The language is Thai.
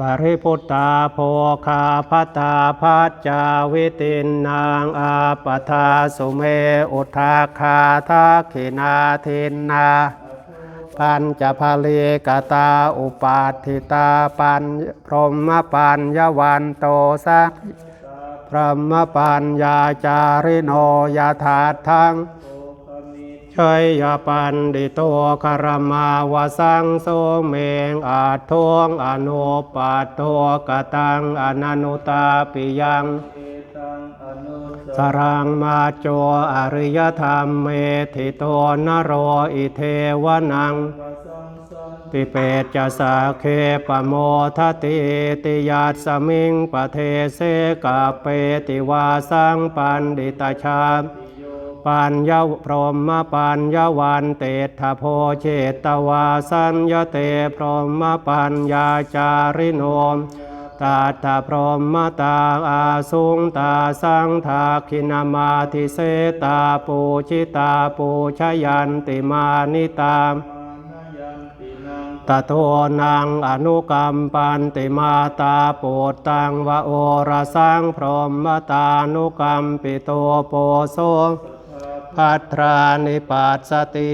ปริพุตตาโภคาพัตาพัจจาวิตินนางอาปทาสุเมอุทาคาทักขินาทินนาปัญจภาลีกตาอุปาทิตาปัญพรหมปัญญวันโตสักพรหมปัญญาจาริโนยถาทัง ชัยยปันดิโตคารมาวสังโสเมงอาทวงอนุปัตโตกตังอนันุตาปิยังสรังมาโจอริยธรรมเมธิโตนโรอิเทวนัง ติเปตจะสาเคปโมทติติยาสมิงปะเทเสกาเปติวาสังปันดิตาชา ปัญญาพรหมปัญญาวันเตถะโพเชตวาสัญญเตพรหมปัญญาจาริโนมตาตาพรหมตาอาสุงตาสังทาคินามาทิเสตาปูชิตาปูชยันติมานิตามตโทนังอนุกรรมปันติมาตาโปตตังวะโอระสังพรหมตานุกรรมปิโตโปโส พัทรานิปัสสติ